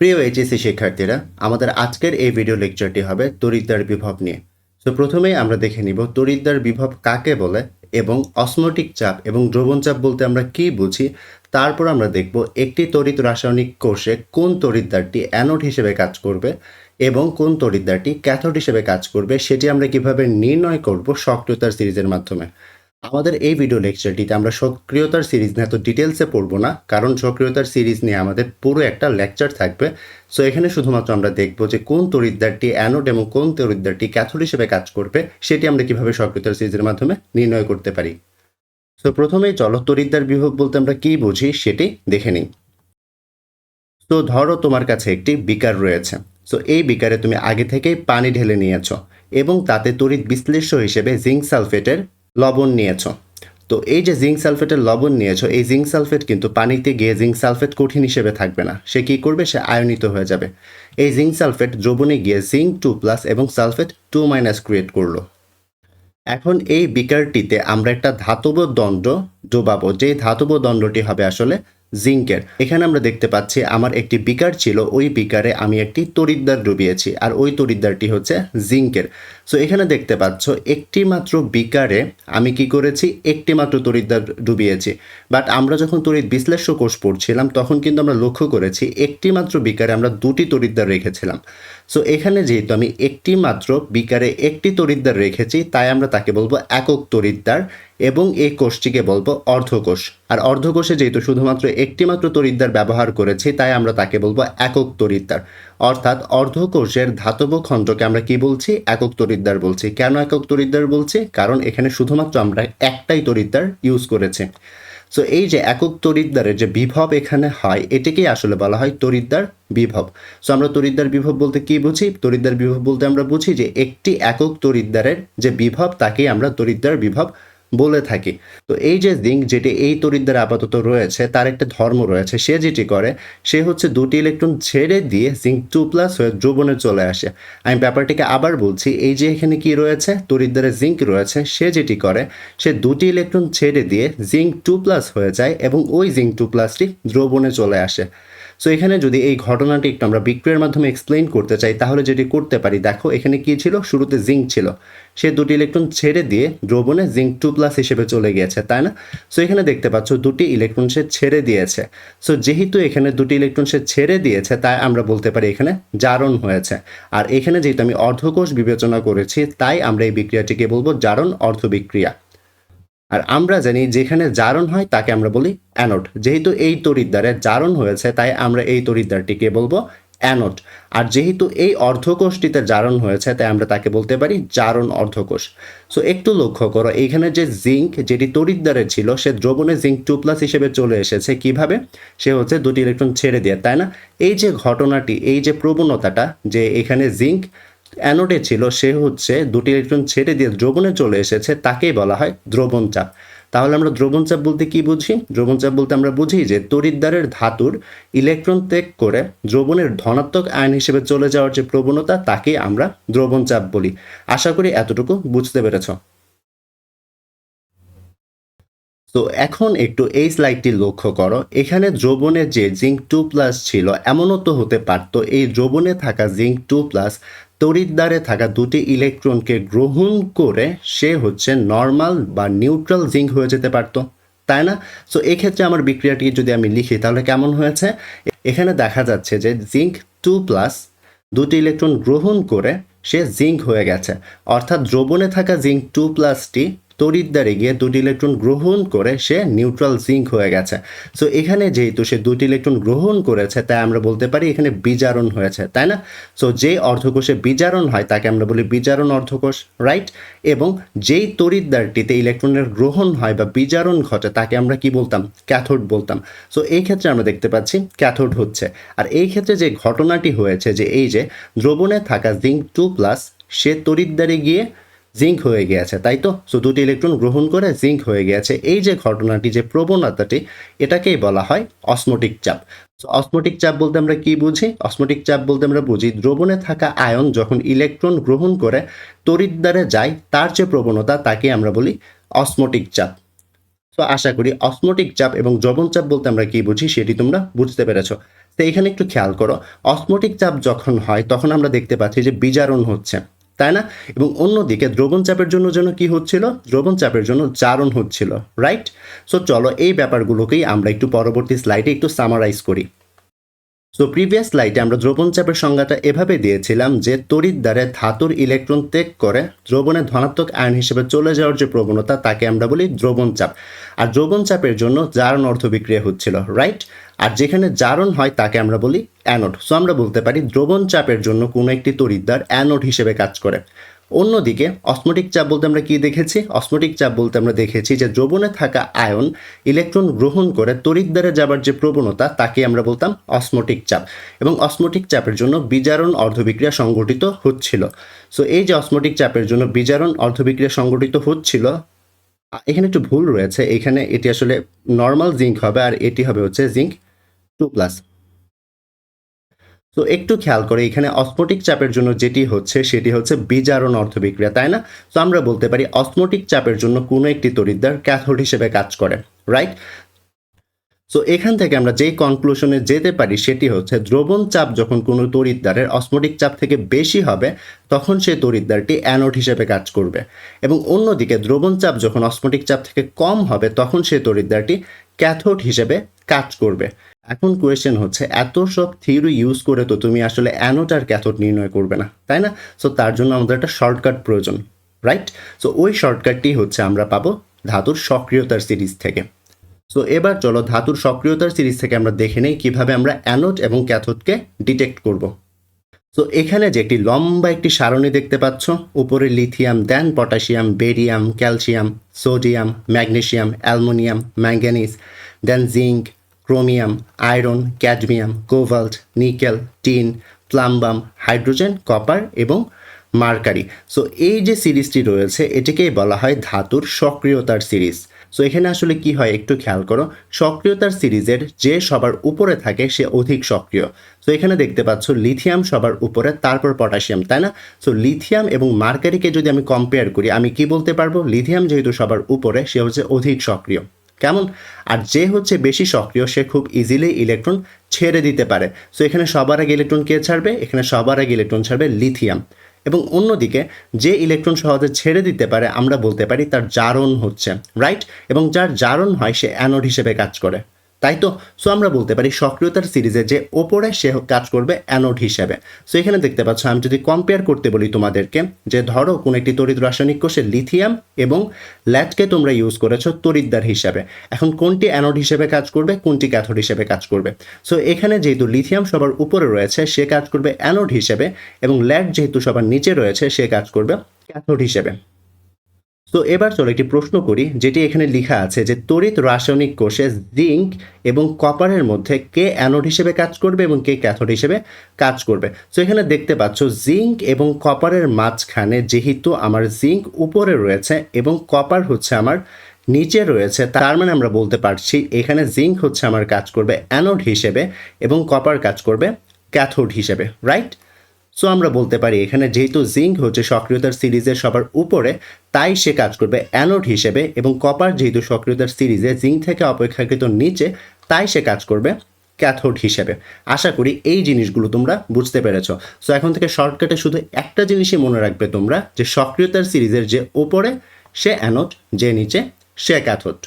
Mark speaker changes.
Speaker 1: প্রিয় এইচএসসি শিক্ষার্থীরা, আমাদের আজকের এই ভিডিও লেকচারটি হবে তড়িৎদ্বার বিভব নিয়ে। তো প্রথমেই আমরা দেখে নিব তড়িৎদ্বার বিভব কাকে বলে এবং অসমোটিক চাপ এবং দ্রবণ চাপ বলতে আমরা কি বুঝি। তারপর আমরা দেখব একটি তড়িৎ রাসায়নিক কোষে কোন তড়িৎদ্বারটি অ্যানোড হিসেবে কাজ করবে এবং কোন তড়িৎদ্বারটি ক্যাথোড হিসেবে কাজ করবে, সেটি আমরা কীভাবে নির্ণয় করব সক্রিয়তার সিরিজের মাধ্যমে। আমাদের এই ভিডিও লেকচারটিতে আমরা সক্রিয়তার সিরিজ নিয়ে এত ডিটেলসে পড়ব না, কারণ সক্রিয়তার সিরিজ নিয়ে আমাদের পুরো একটা লেকচার থাকবে। সো এখানে শুধুমাত্র আমরা দেখব যে কোন তড়িৎদ্বারটি অ্যানোড এবং কোন তড়িৎদ্বারটি ক্যাথোড হিসেবে কাজ করবে, সেটি আমরা কীভাবে সক্রিয়তার সিরিজের মাধ্যমে নির্ণয় করতে পারি। সো প্রথমেই চলো তড়িৎদ্বার বিভব বলতে আমরা কি বুঝি সেটি দেখে নিই। তো ধরো তোমার কাছে একটি বিকার রয়েছে। সো এই বিকারে তুমি আগে থেকেই পানি ঢেলে নিয়েছো এবং তাতে তড়িৎ বিশ্লেষ্য হিসেবে জিঙ্ক সালফেটের লবণ নিয়েছ। তো এই যে জিঙ্ক সালফেটের লবণ নিয়েছো, এই জিঙ্ক সালফেট কিন্তু পানিতে গিয়ে জিঙ্ক সালফেট কঠিন হিসেবে থাকবে না। সে কি করবে? সে আয়নিত হয়ে যাবে। এই জিঙ্ক সালফেট দ্রবণে গিয়ে জিঙ্ক টু প্লাস এবং সালফেট টু মাইনাস ক্রিয়েট করল। এখন এই বিকারটিতে আমরা একটা ধাতব দণ্ড ডোবাবো। যে ধাতব দণ্ডটি হবে আসলে জিঙ্কের। এখানে আমরা দেখতে পাচ্ছি আমার একটি বিকার ছিল, ওই বিকারে আমি একটি তরিদ্দার ডুবিয়েছি, আর ওই তরিদ্দারটি হচ্ছে জিঙ্কের। সো এখানে দেখতে পাচ্ছ, একটি মাত্র বিকারে আমি কি করেছি, একটি মাত্র তড়িৎদ্বার ডুবিয়েছি। বাট আমরা যখন তড়িৎ বিশ্লেষ্য কোষ পড়ছিলাম, তখন কিন্তু আমরা লক্ষ্য করেছি, একটি মাত্র বিকারে আমরা দুটি তরিদ্দার রেখেছিলাম। সো এখানে যেহেতু আমি একটি মাত্র বিকারে একটি তরিদ্দার রেখেছি, তাই আমরা তাকে বলব একক তড়িৎদ্বার এবং এই কোষটিকে বলব অর্ধকোষ। আর অর্ধকোষে যেহেতু শুধুমাত্র একটি মাত্র তড়িৎদ্বার ব্যবহার করেছি, তাই আমরা তাকে বলব একক তড়িৎদ্বার। অর্থাৎ অর্ধকোষের ধাতব খণ্ডকে আমরা কি বলছি? একক তড়িৎদ্বার বলছি। কেন একক তড়িৎদ্বার বলছি? কারণ এখানে শুধুমাত্র আমরা একটাই তড়িৎদ্বার ইউজ করেছি। সো এই যে একক তড়িৎদ্বারের যে বিভব এখানে হয়, এটাকেই আসলে বলা হয় তড়িৎদ্বার বিভব। সো আমরা তড়িৎদ্বার বিভব বলতে কি বুঝি? তড়িৎদ্বার বিভব বলতে আমরা বুঝি যে একটি একক তড়িৎদ্বারের যে বিভব, তাকেই আমরা তড়িৎদ্বার বিভব বলে থাকি। তো এই যে জিঙ্ক যেটি এই তড়িৎদ্বারে আপাতত রয়েছে, তার একটা ধর্ম রয়েছে। সে যেটি করে, সে হচ্ছে দুটি ইলেকট্রন ছেড়ে দিয়ে জিঙ্ক টু প্লাস হয়ে দ্রবণে চলে আসে। আমি ব্যাপারটিকে আবার বলছি, এই যে এখানে কি রয়েছে তড়িৎদ্বারে জিঙ্ক রয়েছে, সে যেটি করে, সে দুটি ইলেকট্রন ছেড়ে দিয়ে জিঙ্ক টু প্লাস হয়ে যায় এবং ওই জিঙ্ক টু প্লাসটি দ্রবণে চলে আসে। সো এখানে যদি এই ঘটনাটি একটু আমরা বিক্রিয়ার মাধ্যমে এক্সপ্লেইন করতে চাই, তাহলে যেটি করতে পারি, দেখো এখানে কি ছিল? শুরুতে জিঙ্ক ছিল। সে দুটি ইলেকট্রন ছেড়ে দিয়ে দ্রবণে জিঙ্ক টু প্লাস হিসেবে চলে গিয়েছে, তাই না? সো এখানে দেখতে পাচ্ছ দুটি ইলেকট্রন সে ছেড়ে দিয়েছে। সো যেহেতু এখানে দুটি ইলেকট্রন সে ছেড়ে দিয়েছে, তাই আমরা বলতে পারি এখানে জারণ হয়েছে। আর এখানে যেহেতু আমি অর্ধকোষ বিবেচনা করেছি, তাই আমরা এই বিক্রিয়াটিকে বলব জারণ অর্ধ বিক্রিয়া আর আমরা জানি যেখানে জারণ হয় তাকে আমরা বলি অ্যানোড। যেহেতু এই তড়িৎদ্বারে জারণ হয়েছে, তাই আমরা এই তড়িৎদ্বারটিকে বলব অ্যানোড। আর যেহেতু এই অর্ধকোষটিতে জারণ হয়েছে, তাই আমরা তাকে বলতে পারি জারণ অর্ধকোষ। সো একটু লক্ষ্য করো এইখানে যে জিঙ্ক, যেটি তড়িৎদ্বারে ছিল, সে দ্রবণে জিঙ্ক টু প্লাস হিসেবে চলে এসেছে। কীভাবে? সে হচ্ছে দুটি ইলেকট্রন ছেড়ে দিয়ে, তাই না? এই যে ঘটনাটি, এই যে প্রবণতাটা, যে এখানে জিঙ্ক অ্যানোডে ছিল, সে হচ্ছে দুটি ইলেকট্রন ছেড়ে দিয়ে দ্রবণে চলে এসেছে, তাকেই বলা হয় দ্রবণ চাপ। তাহলে আমরা দ্রবণ চাপ বলতে কি বুঝি? দ্রবণ চাপ বলতে আমরা বুঝি যে তড়িৎদ্বারের ধাতুর ইলেকট্রন ত্যাগ করে দ্রবণের ধনাত্মক আয়ন হিসেবে চলে যাওয়ার যে প্রবণতা, তাকে আমরা দ্রবণ চাপ বলি। আশা করি এতটুকু বুঝতে পেরেছ। তো এখন একটু এই স্লাইডটি লক্ষ্য করো। এখানে দ্রবণে যে জিঙ্ক টু প্লাস ছিল, এমনও তো হতে পারতো, এই দ্রবণে থাকা জিঙ্ক টু প্লাস তড়িৎদ্বারে থাকা দুটি ইলেকট্রনকে গ্রহণ করে সে হচ্ছে নর্মাল বা নিউট্রাল জিঙ্ক হয়ে যেতে পারতো। তাই না? সো এক্ষেত্রে আমার বিক্রিয়াটি যদি আমি লিখি, তাহলে কেমন হয়েছে? এখানে দেখা যাচ্ছে যে জিঙ্ক টু প্লাস দুটি ইলেকট্রন গ্রহণ করে সে জিঙ্ক হয়ে গেছে। অর্থাৎ দ্রবণে থাকা জিঙ্ক টু প্লাসটি তড়িৎদ্বারে গিয়ে দুটি ইলেকট্রন গ্রহণ করে সে নিউট্রাল জিঙ্ক হয়ে গেছে। সো এখানে যেহেতু সে দুটি ইলেকট্রন গ্রহণ করেছে, তাই আমরা বলতে পারি এখানে বিজারণ হয়েছে, তাই না? সো যে অর্ধকোষে বিজারণ হয়, তাকে আমরা বলি বিজারণ অর্ধকোষ রাইট এবং যেই তড়িৎদ্বারটিতে ইলেকট্রনের গ্রহণ হয় বা বিজারণ ঘটে, তাকে আমরা কি বলতাম? ক্যাথোড বলতাম। সো এই ক্ষেত্রে আমরা দেখতে পাচ্ছি ক্যাথোড হচ্ছে। আর এই ক্ষেত্রে যে ঘটনাটি হয়েছে, যে এই যে দ্রবণে থাকা জিঙ্ক টু প্লাস সে তড়িৎদ্বারে গিয়ে জিঙ্ক হয়ে গিয়েছে তাই তো? সো দুটি ইলেকট্রন গ্রহণ করে জিঙ্ক হয়ে গিয়েছে এই যে ঘটনাটি, যে প্রবণতাটি, এটাকেই বলা হয় অসমোটিক চাপ। সো অসমোটিক চাপ বলতে আমরা কি বুঝি? অসমোটিক চাপ বলতে আমরা বুঝি দ্রবণে থাকা আয়ন যখন ইলেকট্রন গ্রহণ করে তড়িৎদ্বারে যায়, তার যে প্রবণতা, তাকে আমরা বলি অসমোটিক চাপ। সো আশা করি অসমোটিক চাপ এবং দ্রবণ চাপ বলতে আমরা কি বুঝি, সেটি তোমরা বুঝতে পেরেছ। তো এখানে একটু খেয়াল করো অসমোটিক চাপ যখন হয়, তখন আমরা দেখতে পাচ্ছি যে বিজারণ হচ্ছে। তাই না? এবং অন্যদিকে দ্রবণ চাপের জন্য যেন কি হচ্ছিল? দ্রবণ চাপের জন্য জারণ হচ্ছিল রাইট সো চলো এই ব্যাপারগুলোকেই আমরা একটু পরবর্তী স্লাইডে একটু সামারাইজ করি। সো প্রিভিয়াস স্লাইডে আমরা দ্রবণ চাপের সংজ্ঞাটা এভাবে দিয়েছিলাম যে তড়িৎ দ্বারে ধাতুর ইলেকট্রন ত্যাগ করে দ্রবণে ধনাত্মক আয়ন হিসেবে চলে যাওয়ার যে প্রবণতা, তাকে আমরা বলি দ্রবণ চাপ। আর দ্রবণ চাপের জন্য জারণ অর্থ বিক্রিয়া হচ্ছিল রাইট আর যেখানে জারণ হয় তাকে আমরা বলি অ্যানোড। সো আমরা বলতে পারি দ্রবণ চাপের জন্য কোনো একটি তড়িৎদ্বার অ্যানোড হিসেবে কাজ করে। অন্যদিকে অসমোটিক চাপ বলতে আমরা কি দেখেছি? অসমোটিক চাপ বলতে আমরা দেখেছি যে দ্রবণে থাকা আয়ন ইলেকট্রন গ্রহণ করে তড়িৎদ্বারে যাবার যে প্রবণতা, তাকে আমরা বলতাম অসমোটিক চাপ। এবং অসমোটিক চাপের জন্য বিজারণ অর্ধবিক্রিয়া সংঘটিত হচ্ছিল। সো এই যে অসমোটিক চাপের জন্য বিজারণ অর্ধবিক্রিয়া সংঘটিত হচ্ছিল এখানে একটু ভুল রয়েছে। এখানে এটি আসলে নর্মাল জিঙ্ক হবে আর এটি হবে হচ্ছে জিঙ্ক টু প্লাস তো একটু খেয়াল করে, এখানে অসমোটিক চাপের জন্য যেটি হচ্ছে, সেটি হচ্ছে বিজারণ অর্ধবিক্রিয়া তাই না? তো আমরা বলতে পারি অসমোটিক চাপের জন্য কোনো একটি তরিদ্দার ক্যাথোড হিসেবে কাজ করে রাইট সো এখান থেকে আমরা যেই কনক্লুশনে যেতে পারি সেটি হচ্ছে দ্রবণ চাপ যখন কোনো তড়িৎদ্বারের অসমোটিক চাপ থেকে বেশি হবে, তখন সেই তড়িৎদ্বারটি অ্যানোড হিসেবে কাজ করবে। এবং অন্যদিকে দ্রবণ চাপ যখন অসমোটিক চাপ থেকে কম হবে, তখন সেই তড়িৎদ্বারটি ক্যাথোড হিসেবে কাজ করবে। এখন কোয়েশ্চেন হচ্ছে, এত সব থিওরি ইউজ করে তো তুমি আসলে অ্যানোড আর ক্যাথোড নির্ণয় করবে না, তাই না? সো তার জন্য আমাদের একটা শর্টকাট প্রয়োজন রাইট সো ওই শর্টকাটটি হচ্ছে আমরা পাবো ধাতুর সক্রিয়তার সিরিজ থেকে। সো এবার চলো ধাতুর সক্রিয়তার সিরিজ থেকে আমরা দেখে নেই কীভাবে আমরা অ্যানোড এবং ক্যাথোডকে ডিটেক্ট করব। সো এখানে যে একটি লম্বা একটি সারণী দেখতে পাচ্ছ, উপরে lithium, then potassium, barium, calcium, sodium, magnesium, aluminium, manganese, then zinc, chromium, iron, cadmium, cobalt, nickel, tin, plumbum, hydrogen, copper এবং মার্কারি। সো এই যে সিরিজটি রয়েছে, এটাকেই বলা হয় ধাতুর সক্রিয়তার সিরিজ। সো এখানে আসলে কি হয় একটু খেয়াল করো। সক্রিয়তার সিরিজের যে সবার উপরে থাকে সে অধিক সক্রিয়। সো এখানে দেখতে পাচ্ছ লিথিয়াম সবার উপরে, তারপর পটাশিয়াম, তাই না? সো লিথিয়াম এবং মার্কারিকে যদি আমি কম্পেয়ার করি, আমি কি বলতে পারব? লিথিয়াম যেহেতু সবার উপরে, সে হচ্ছে অধিক সক্রিয়। কেমন? আর যে হচ্ছে বেশি সক্রিয়, সে খুব ইজিলি ইলেকট্রন ছেড়ে দিতে পারে। সো এখানে সবার আগে ইলেকট্রন কে ছাড়বে? এখানে সবার আগে ইলেকট্রন ছাড়বে লিথিয়াম। এবং অন্যদিকে যে ইলেকট্রন সহজে ছেড়ে দিতে পারে, আমরা বলতে পারি তার জারণ হচ্ছে রাইট এবং যার জারণ হয় সে অ্যানোড হিসেবে কাজ করে। তাই তো? সো আমরা বলতে পারি সক্রিয়তার সিরিজে যে ওপরে সে কাজ করবে অ্যানোড হিসেবে। সো এখানে দেখতে পাচ্ছ, আমি যদি কম্পেয়ার করতে বলি তোমাদেরকে, যে ধরো, কোনো একটি তড়িৎ রাসায়নিক কোষে লিথিয়াম এবং ল্যাটকে তোমরা ইউজ করেছ তড়িৎদ্বার হিসাবে। এখন কোনটি অ্যানোড হিসেবে কাজ করবে, কোনটি ক্যাথোড হিসেবে কাজ করবে? সো এখানে যেহেতু লিথিয়াম সবার উপরে রয়েছে, সে কাজ করবে অ্যানোড হিসেবে এবং ল্যাট যেহেতু সবার নিচে রয়েছে, সে কাজ করবে ক্যাথোড হিসেবে। তো এবার চলো একটি প্রশ্ন করি, যেটি এখানে লেখা আছে যে তড়িৎ রাসায়নিক কোষে জিঙ্ক এবং কপারের মধ্যে কে অ্যানোড হিসেবে কাজ করবে এবং কে ক্যাথোড হিসেবে কাজ করবে। তো এখানে দেখতে পাচ্ছ, জিঙ্ক এবং কপারের মাঝখানে যেহেতু আমার জিঙ্ক উপরে রয়েছে এবং কপার হচ্ছে আমার নিচে রয়েছে, তার মানে আমরা বলতে পারছি এখানে জিঙ্ক হচ্ছে আমার কাজ করবে অ্যানোড হিসেবে এবং কপার কাজ করবে ক্যাথোড হিসেবে, রাইট? সো আমরা বলতে পারি, এখানে যেহেতু জিঙ্ক হচ্ছে সক্রিয়তার সিরিজের সবার উপরে, তাই সে কাজ করবে অ্যানোড হিসেবে এবং কপার যেহেতু সক্রিয়তার সিরিজে জিঙ্ক থেকে অপেক্ষাকৃত নিচে, তাই সে কাজ করবে ক্যাথোড হিসেবে। আশা করি এই জিনিসগুলো তোমরা বুঝতে পেরেছ। সো এখন থেকে শর্টকাটে শুধু একটা জিনিসই মনে রাখবে তোমরা, যে সক্রিয়তার সিরিজের যে ওপরে সে অ্যানোড যে নিচে সে ক্যাথোড